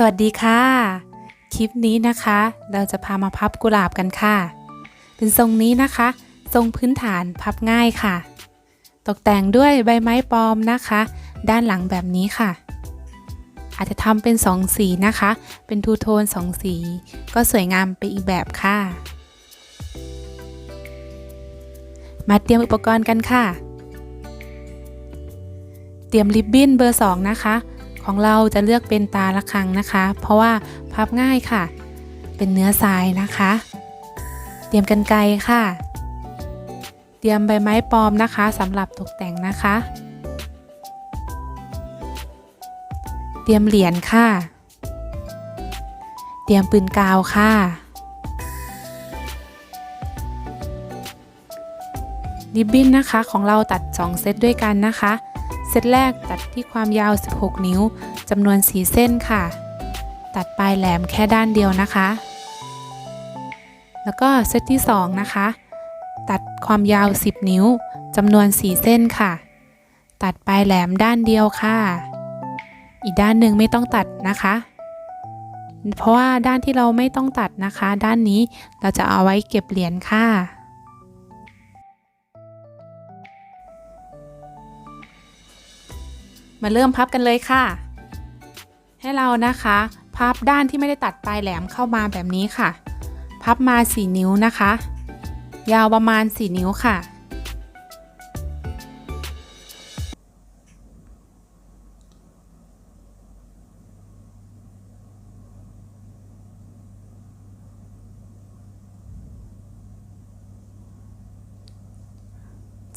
สวัสดีค่ะ คลิปนี้นะคะ เราจะพามาพับกุหลาบกันค่ะ เป็นทรงนี้นะคะ ทรงพื้นฐานพับง่ายค่ะ ตกแต่งด้วยใบไม้ปลอมนะคะ ด้านหลังแบบนี้ค่ะ อาจจะทำเป็นสองสีนะคะ เป็นทูโทนสองสี ก็สวยงามไปอีกแบบค่ะ มาเตรียมอุปกรณ์กันค่ะ เตรียมริบบิ้นเบอร์ 2 นะคะ ของเราจะเลือกเป็นตาละครังนะคะ เพราะว่าพับง่ายค่ะ เป็นเนื้อทรายนะคะ เตรียมกันไกรค่ะ เตรียมใบไม้ปลอมนะคะสำหรับตกแต่งนะคะ เตรียมเหรียญค่ะ เตรียมปืนกาวค่ะริบบิ้นนะคะของเราตัด 2 เซตด้วยกันนะคะ เซตแรกตัดที่ความยาว 16 นิ้วจำนวน 4 เส้นค่ะ ตัดปลายแหลมแค่ด้านเดียวนะคะ แล้วก็เซตที่ 2 นะคะ ตัดความยาว 10 นิ้วจำนวน 4 เส้นค่ะ ตัดปลายแหลมด้านเดียวค่ะ อีกด้านหนึ่งไม่ต้องตัดนะคะ เพราะว่าด้านที่เราไม่ต้องตัดนะคะ ด้านนี้เราจะเอาไว้เก็บเหรียญค่ะ มาเริ่มพับกันเลยค่ะ ให้เรานะคะ พับด้านที่ไม่ได้ตัดปลายแหลมเข้ามาแบบนี้ค่ะ พับมา 4 นิ้วนะคะ ยาวประมาณ 4 นิ้วค่ะ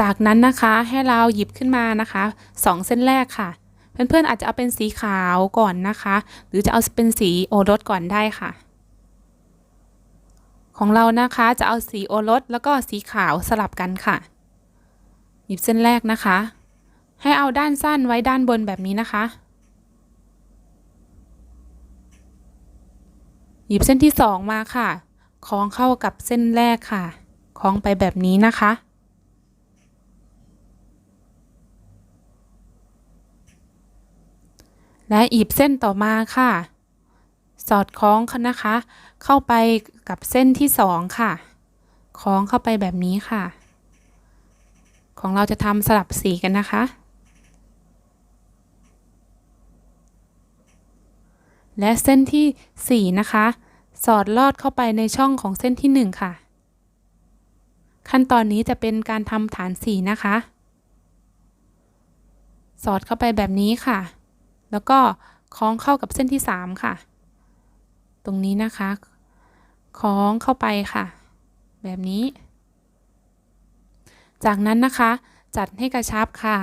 จากนั้นนะคะให้เราหยิบขึ้นมานะคะสองเส้นแรกค่ะ เพื่อนๆอาจจะเอาเป็นสีขาวก่อนนะคะ หรือจะเอาเป็นสีโอรสก่อนได้ค่ะ ของเรานะคะจะเอาสีโอรสแล้วก็สีขาวสลับกันค่ะ หยิบเส้นแรกนะคะ ให้เอาด้านสั้นไว้ด้านบนแบบนี้นะคะ หยิบเส้นที่สองมาค่ะ คล้องเข้ากับเส้นแรกค่ะ คล้องไปแบบนี้นะคะ และอีบเส้นต่อมาค่ะ สอดคล้องนะคะ เข้าไปกับเส้นที่สองค่ะ คล้องเข้าไปแบบนี้ค่ะ ของเราจะทำสลับสีกันนะคะ และเส้นที่สี่นะคะ สอดลอดเข้าไปในช่องของเส้นที่หนึ่งค่ะ ขั้นตอนนี้จะเป็นการทำฐานสีนะคะ สอดเข้าไปแบบนี้ค่ะ แล้วก็คล้องเข้ากับเส้นที่ 3 ค่ะ ตรงนี้นะคะ คล้องเข้าไปค่ะ แบบนี้ จากนั้นนะคะ จัดให้กระชับค่ะ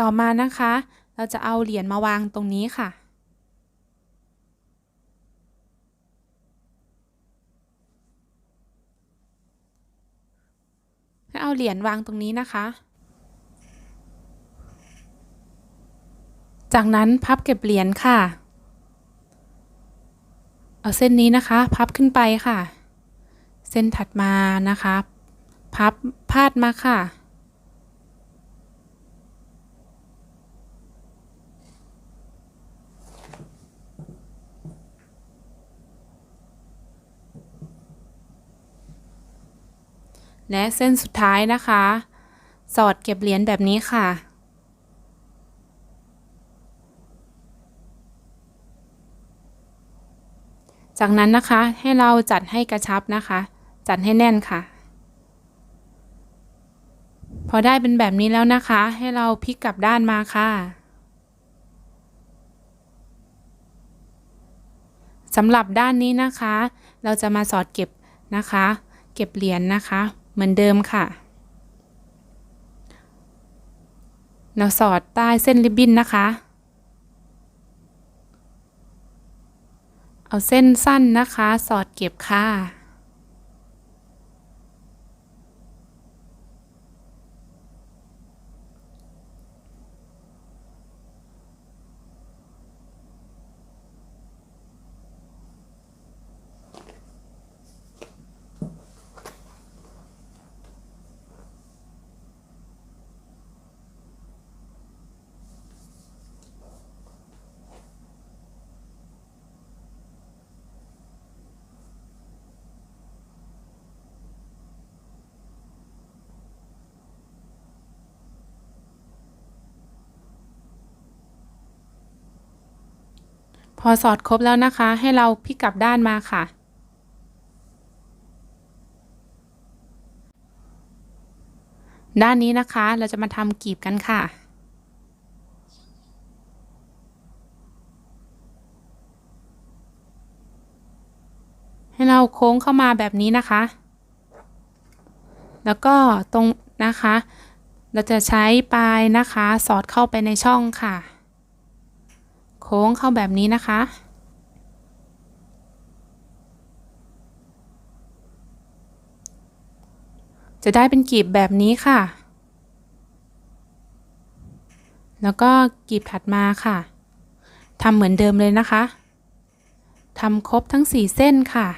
ต่อมานะคะ เราจะเอาเหรียญมาวางตรงนี้ค่ะ ให้เอาเหรียญวางตรงนี้นะคะ จากนั้นพับเก็บเหรียญค่ะ เอาเส้นนี้นะคะ พับขึ้นไปค่ะ เส้นถัดมานะคะ พับพาดมาค่ะ และเส้นสุดท้ายนะคะ สอดเก็บเหรียญแบบนี้ค่ะ จากนั้นนะคะให้เราจัดให้กระชับนะคะ จัดให้แน่นค่ะ พอได้เป็นแบบนี้แล้วนะคะ ให้เราพลิกกลับด้านมาค่ะสำหรับด้านนี้นะคะ เราจะมาสอดเก็บนะคะ เก็บเหรียญนะคะ เหมือนเดิมค่ะ เราสอดใต้เส้นริบบิ้นนะคะ เอาเส้นสั้นนะคะ สอดเก็บค่ะ เพอสอดครบแล้วนะคะ ให้เราพลิกกลับด้านมาค่ะ ด้านนี้นะคะเราจะมาทำกีบกันค่ะให้เราโค้งเข้ามาแบบนี้นะคะ แล้วก็ตรงนะคะ เราจะใช้ปลายนะคะ สอดเข้าไปในช่องค่ะ ค้งเข้าแบบนี้นะคะ จะได้เป็นกีบแบบนี้ค่ะ แล้วก็กีบถัดมาค่ะทำเหมือนเดิมเลยนะคะทำครบทั้ง 4 เส้นค่ะ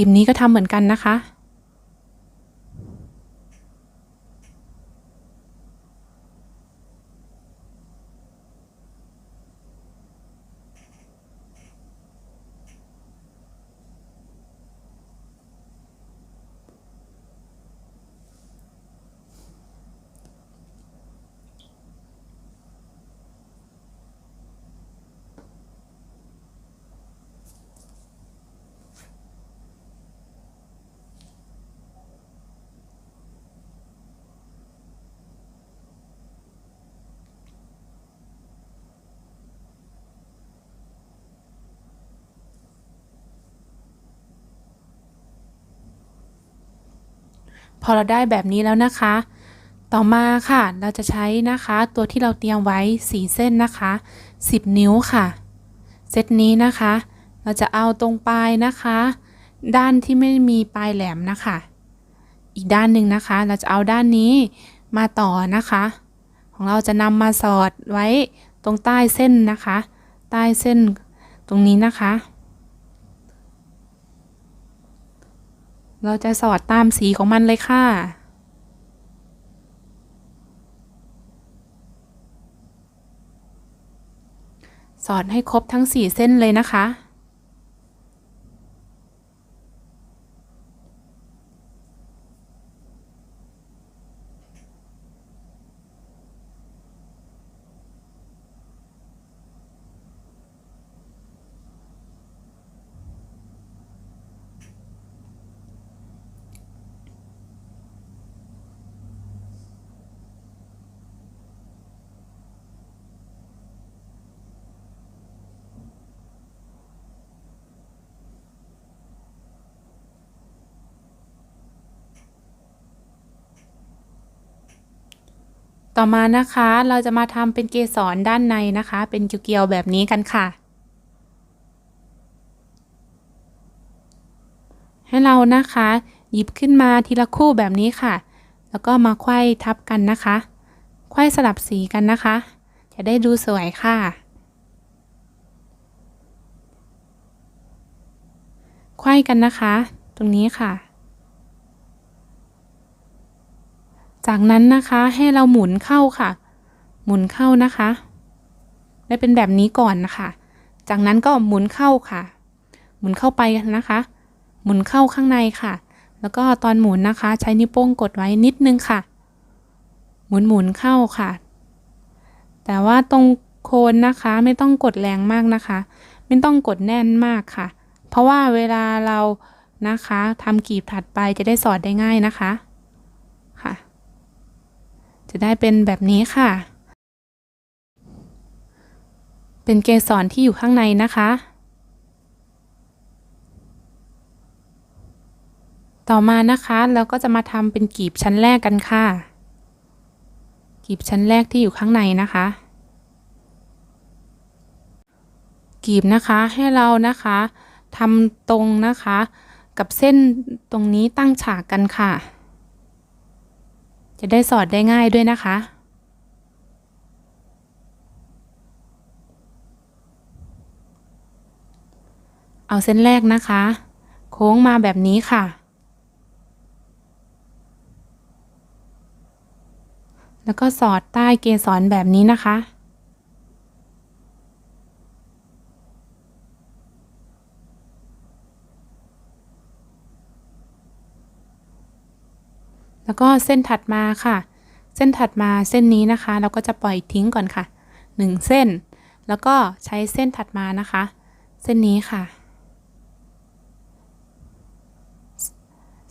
กีมนี้ก็ทำเหมือนกันนะคะ พอเราได้แบบนี้แล้วนะคะ ต่อมาค่ะเราจะใช้นะคะ ตัวที่เราเตรียมไว้4เส้นนะคะ 10 นิ้วค่ะ เซตนี้นะคะ เราจะเอาตรงปลายนะคะ ด้านที่ไม่มีปลายแหลมนะคะ อีกด้านหนึ่งนะคะ เราจะเอาด้านนี้มาต่อนะคะ ของเราจะนำมาสอดไว้ตรงใต้เส้นนะคะ ใต้เส้นตรงนี้นะคะ เราจะสอดตามสีของมันเลยค่ะ สอดให้ครบทั้ง 4 เส้นเลยนะคะ ต่อมานะคะเราจะมาทำเป็นเกสรด้านในนะคะ เป็นเกลียวๆแบบนี้กันค่ะ ให้เรานะคะ หยิบขึ้นมาทีละคู่แบบนี้ค่ะ แล้วก็มาไขว้ทับกันนะคะไขว้สลับสีกันนะคะ จะได้ดูสวยค่ะไขว้กันนะคะ ตรงนี้ค่ะ จากนั้นนะคะให้เราหมุนเข้าค่ะ หมุนเข้านะคะได้เป็นแบบนี้ก่อนนะคะ จากนั้นก็หมุนเข้าค่ะ หมุนเข้าไปนะคะ หมุนเข้าข้างในค่ะ แล้วก็ตอนหมุนนะคะ ใช้นิ้วโป้งกดไว้นิดนึงค่ะ หมุนหมุนเข้าค่ะ แต่ว่าตรงโคนนะคะไม่ต้องกดแรงมากนะคะ ไม่ต้องกดแน่นมากค่ะ เพราะว่าเวลาเรานะคะทำกีบถัดไปจะได้สอดได้ง่ายนะคะค่ะ จะได้เป็นแบบนี้ค่ะ เป็นเกสรที่อยู่ข้างในนะคะ ต่อมานะคะเราก็จะมาทำเป็นกีบชั้นแรกกันค่ะ กีบชั้นแรกที่อยู่ข้างในนะคะ กีบนะคะให้เรานะคะทำตรงนะคะ กับเส้นตรงนี้ตั้งฉากกันค่ะ จะได้สอดได้ง่ายด้วยนะคะ เอาเส้นแรกนะคะ โค้งมาแบบนี้ค่ะ แล้วก็สอดใต้เกสรแบบนี้นะคะ แล้วก็เส้นถัดมาค่ะ เส้นถัดมาเส้นนี้นะคะ เราก็จะปล่อยทิ้งก่อนค่ะ 1 เส้น แล้วก็ใช้เส้นถัดมานะคะ เส้นนี้ค่ะ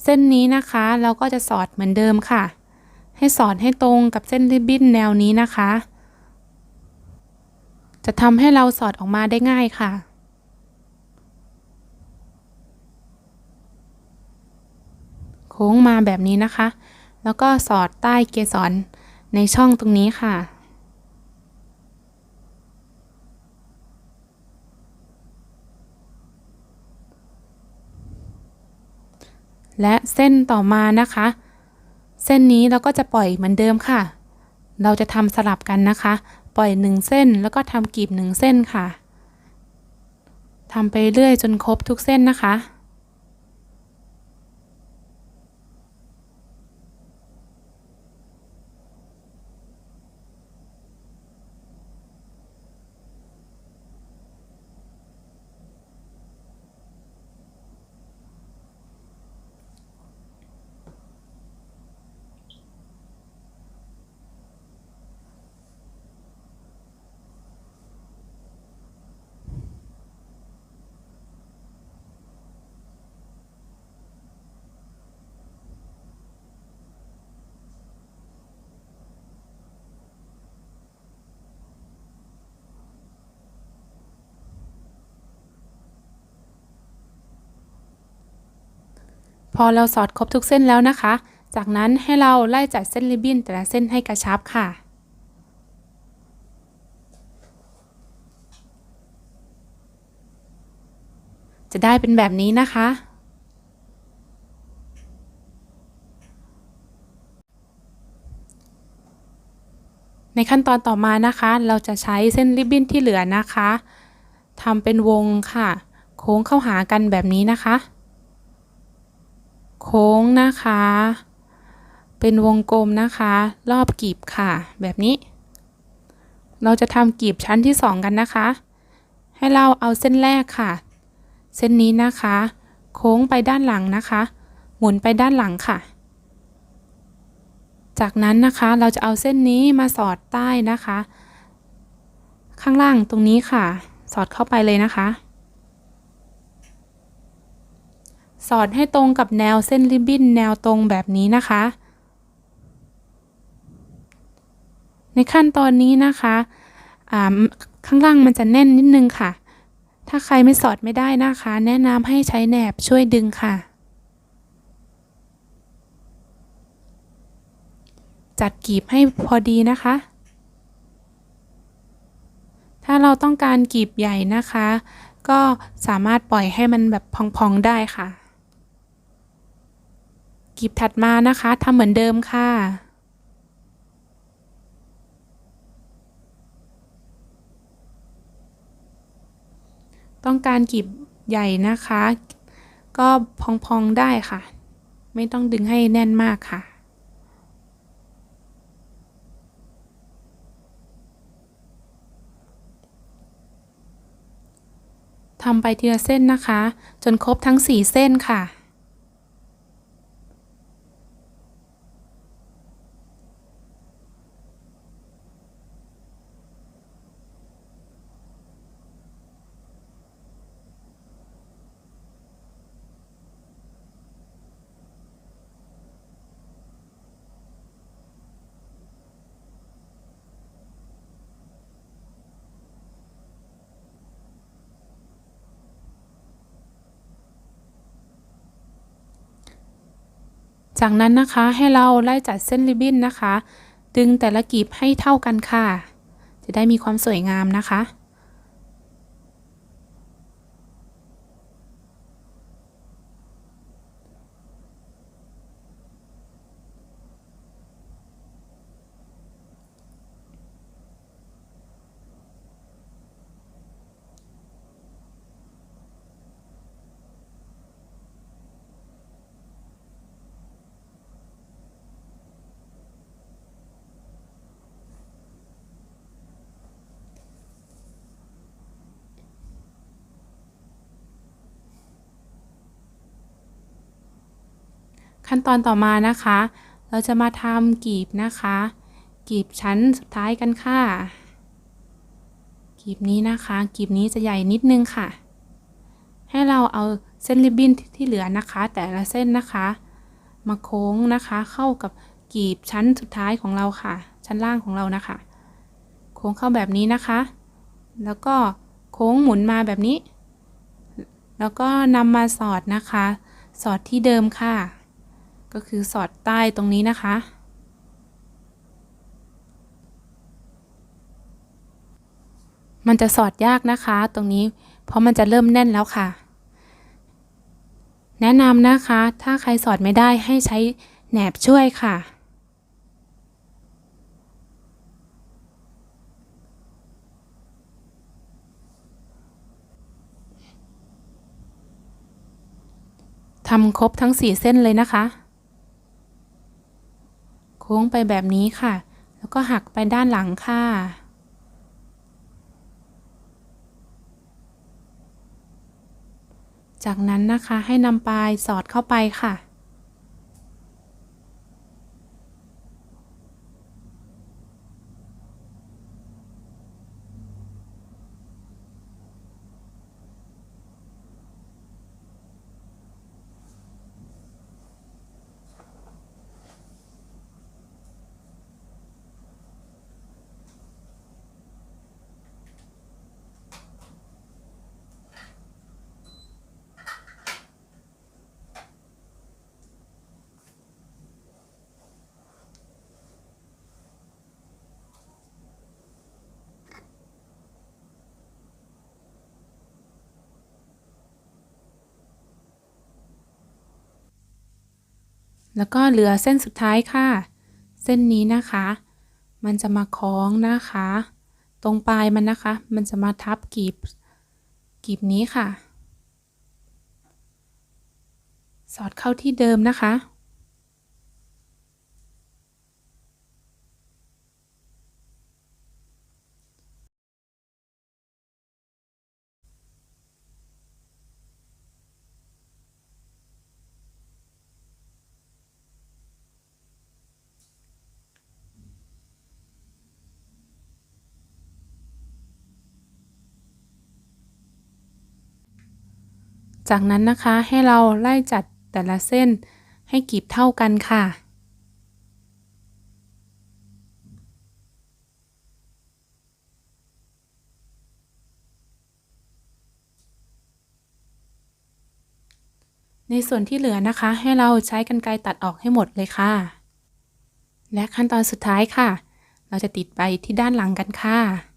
เส้นนี้นะคะเราก็จะสอดเหมือนเดิมค่ะ ให้สอดให้ตรงกับเส้นริบบิ้นแนวนี้นะคะ จะทำให้เราสอดออกมาได้ง่ายค่ะ ค้งมาแบบนี้นะคะ แล้วก็สอดใต้เกสรในช่องตรงนี้ค่ะ และเส้นต่อมานะคะ เส้นนี้เราก็จะปล่อยเหมือนเดิมค่ะ เราจะทำสลับกันนะคะ ปล่อยหนึ่งเส้นแล้วก็ทำกีบหนึ่งเส้นค่ะทำไปเรื่อยจนครบทุกเส้นนะคะ พอเราสอดครบทุกเส้นแล้วนะคะ จากนั้นให้เราไล่จัดเส้นริบบิ้นแต่ละเส้นให้กระชับค่ะ จะได้เป็นแบบนี้นะคะ ในขั้นตอนต่อมานะคะ เราจะใช้เส้นริบบิ้นที่เหลือนะคะทำเป็นวงค่ะ โค้งเข้าหากันแบบนี้นะคะ โค้งนะคะ เป็นวงกลมนะคะ รอบกีบค่ะ แบบนี้ เราจะทำกีบชั้นที่สองกันนะคะ ให้เราเอาเส้นแรกค่ะ เส้นนี้นะคะ โค้งไปด้านหลังนะคะ หมุนไปด้านหลังค่ะ จากนั้นนะคะเราจะเอาเส้นนี้มาสอดใต้นะคะ ข้างล่างตรงนี้ค่ะ สอดเข้าไปเลยนะคะ สอดให้ตรงกับแนวเส้นริบบิ้นแนวตรงแบบนี้นะคะ ในขั้นตอนนี้นะคะข้างล่างมันจะแน่นนิดนึงค่ะ ถ้าใครไม่สอดไม่ได้นะคะ แนะนำให้ใช้แหนบช่วยดึงค่ะ จัดกีบให้พอดีนะคะ ถ้าเราต้องการกีบใหญ่นะคะ ก็สามารถปล่อยให้มันแบบพอง ๆ ได้ค่ะ กีบถัดมานะคะทำเหมือนเดิมค่ะ ต้องการกีบใหญ่นะคะ ก็พองๆได้ค่ะ ไม่ต้องดึงให้แน่นมากค่ะทำไปทีละเส้นนะคะ จนครบทั้ง 4 เส้นค่ะ จากนั้นนะคะให้เราไล่จัดเส้นริบบิ้นนะคะ ดึงแต่ละกีบให้เท่ากันค่ะ จะได้มีความสวยงามนะคะ ขั้นตอนต่อมานะคะ เราจะมาทำกีบนะคะ กีบชั้นสุดท้ายกันค่ะ กีบนี้นะคะ กีบนี้จะใหญ่นิดนึงค่ะ ให้เราเอาเส้นริบบิ้นที่เหลือนะคะ แต่ละเส้นนะคะ มาโค้งนะคะ เข้ากับกีบชั้นสุดท้ายของเราค่ะ ชั้นล่างของเรานะคะ โค้งเข้าแบบนี้นะคะ แล้วก็โค้งหมุนมาแบบนี้ แล้วก็นำมาสอดนะคะ สอดที่เดิมค่ะ ก็คือสอดใต้ตรงนี้นะคะ มันจะสอดยากนะคะตรงนี้ เพราะมันจะเริ่มแน่นแล้วค่ะ แนะนำนะคะ ถ้าใครสอดไม่ได้ให้ใช้แหนบช่วยค่ะทำครบทั้งสี่เส้นเลยนะคะ ค้งไปแบบนี้ค่ะ แล้วก็หักไปด้านหลังค่ะ จากนั้นนะคะให้นำปลายสอดเข้าไปค่ะ แล้วก็เหลือเส้นสุดท้ายค่ะ เส้นนี้นะคะ มันจะมาคล้องนะคะ ตรงปลายมันนะคะ มันจะมาทับกีบ กีบนี้ค่ะ สอดเข้าที่เดิมนะคะ จากนั้นนะคะให้เราไล่จัดแต่ละเส้นให้กีบเท่ากันค่ะ ในส่วนที่เหลือนะคะ ให้เราใช้กรรไกรตัดออกให้หมดเลยค่ะ และขั้นตอนสุดท้ายค่ะ เราจะติดไปที่ด้านหลังกันค่ะ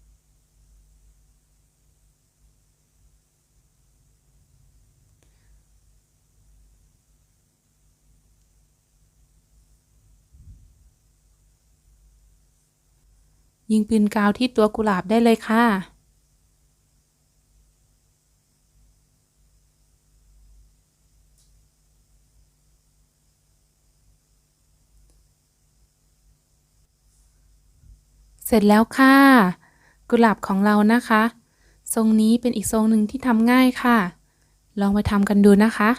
ยิงปืนกาวที่ตัวกุหลาบได้เลยค่ะ เสร็จแล้วค่ะ กุหลาบของเรานะคะ ทรงนี้เป็นอีกทรงหนึ่งที่ทำง่ายค่ะ ลองไปทำกันดูนะคะ